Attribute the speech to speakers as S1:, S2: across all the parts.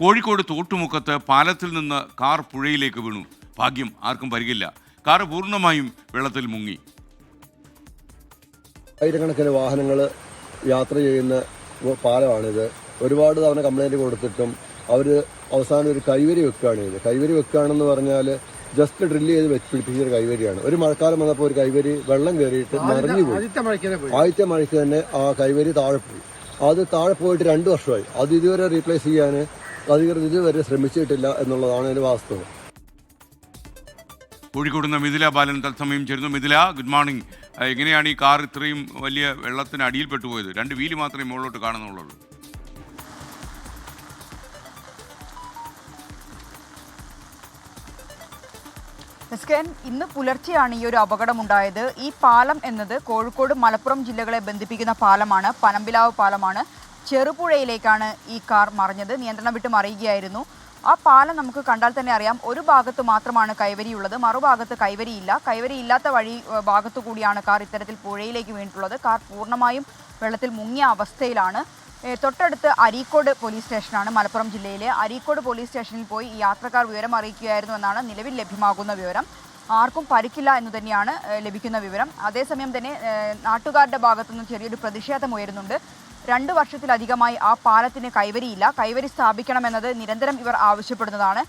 S1: കോഴിക്കോട് തോട്ടുമുക്കത്ത് പാലത്തിൽ നിന്ന് കാർ പുഴയിലേക്ക് വീണു. ഭാഗ്യം ആർക്കും പരികില്ല. കാർ പൂർണമായും വെള്ളത്തിൽ മുങ്ങി.
S2: ആയിരക്കണക്കിന് വാഹനങ്ങൾ യാത്ര ചെയ്യുന്ന പാലമാണിത്. ഒരുപാട് തവണ കംപ്ലൈന്റ് കൊടുത്തിട്ടും അവർ അവസാനം ഒരു കൈവരി വെക്കുകയാണ് ചെയ്തത്. കൈവരി വെക്കുകയാണെന്ന് പറഞ്ഞാൽ ജസ്റ്റ് ഡ്രില്ല് ചെയ്ത് വെച്ച് പിടിപ്പിച്ച ഒരു കൈവരിയാണ്. ഒരു മഴക്കാലം വന്നപ്പോൾ ഒരു കൈവരി വെള്ളം കയറിയിട്ട്
S3: ആദ്യത്തെ പോയി.
S2: ആദ്യത്തെ മഴയ്ക്ക് തന്നെ ആ കൈവരി താഴെ പോയി. അത് താഴെ പോയിട്ട് രണ്ട് വർഷമായി. അത് ഇതുവരെ റീപ്ലേസ് ചെയ്യാൻ അധികൃതർ ഇതുവരെ ശ്രമിച്ചിട്ടില്ല എന്നുള്ളതാണ് അതിന്റെ വാസ്തവം.
S1: കോഴിക്കോട് നിന്ന് മിഥില ബാലൻ തത്സമയം ചേരുന്നു. മിഥില ഗുഡ് മോർണിംഗ് എങ്ങനെയാണ് ഈ കാർ ഇത്രയും വലിയ വെള്ളത്തിന് അടിയിൽ പോയത്? രണ്ട് വീൽ മാത്രമേ മുകളിലോട്ട് കാണുന്നുള്ളൂ.
S4: എസ്കെൻ ഇന്ന് പുലർച്ചെയാണ് ഈ ഒരു അപകടം അപകടമുണ്ടായത്. ഈ പാലം എന്നത് കോഴിക്കോട് മലപ്പുറം ജില്ലകളെ ബന്ധിപ്പിക്കുന്ന പാലമാണ്. പനമ്പിലാവ് പാലമാണ്. ചെറുപുഴയിലേക്കാണ് ഈ കാർ മറിഞ്ഞത്. നിയന്ത്രണം വിട്ട് മറിയുകയായിരുന്നു. ആ പാലം നമുക്ക് കണ്ടാൽ തന്നെ അറിയാം ഒരു ഭാഗത്ത് മാത്രമാണ് കൈവരിയുള്ളത്. മറുഭാഗത്ത് കൈവരിയില്ല. കൈവരി ഇല്ലാത്ത വഴി ഭാഗത്തു കൂടിയാണ് കാർ ഇത്തരത്തിൽ പുഴയിലേക്ക് വീണിട്ടുള്ളത്. കാർ പൂർണമായും വെള്ളത്തിൽ മുങ്ങിയ അവസ്ഥയിലാണ്. തൊട്ടടുത്ത് അരീക്കോട് പോലീസ് സ്റ്റേഷനാണ് മലപ്പുറം ജില്ലയിലെ. അരീക്കോട് പോലീസ് സ്റ്റേഷനിൽ പോയി യാത്രക്കാർ വിവരം അറിയിക്കുകയായിരുന്നു എന്നാണ് നിലവിൽ ലഭ്യമാകുന്ന വിവരം. ആർക്കും പരിക്കില്ല എന്ന് തന്നെയാണ് ലഭിക്കുന്ന വിവരം. അതേസമയം തന്നെ നാട്ടുകാരുടെ ഭാഗത്തുനിന്ന് ചെറിയൊരു പ്രതിഷേധം ഉയരുന്നുണ്ട്. രണ്ട് വർഷത്തിലധികമായി ആ പാലത്തിന് കൈവരിയില്ല. കൈവരി സ്ഥാപിക്കണമെന്നത് നിരന്തരം ഇവർ ആവശ്യപ്പെടുന്നതാണ്.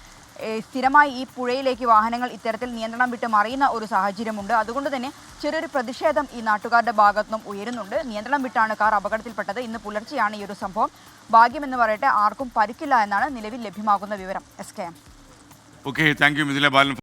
S4: സ്ഥിരമായി ഈ പുഴയിലേക്ക് വാഹനങ്ങൾ ഇത്തരത്തിൽ നിയന്ത്രണം വിട്ട് മറിയുന്ന ഒരു സാഹചര്യമുണ്ട്. അതുകൊണ്ട് തന്നെ ചെറിയൊരു പ്രതിഷേധം ഈ നാട്ടുകാരുടെ ഭാഗത്തുനിന്നും ഉയരുന്നുണ്ട്. നിയന്ത്രണം വിട്ടാണ് കാർ അപകടത്തിൽപ്പെട്ടത്. ഇന്ന് പുലർച്ചെയാണ് ഈ ഒരു സംഭവം. ഭാഗ്യമെന്ന് പറയട്ടെ ആർക്കും പരിക്കില്ല എന്നാണ് നിലവിൽ ലഭ്യമാകുന്ന വിവരം. S K M
S1: okay thank you Mithila Balan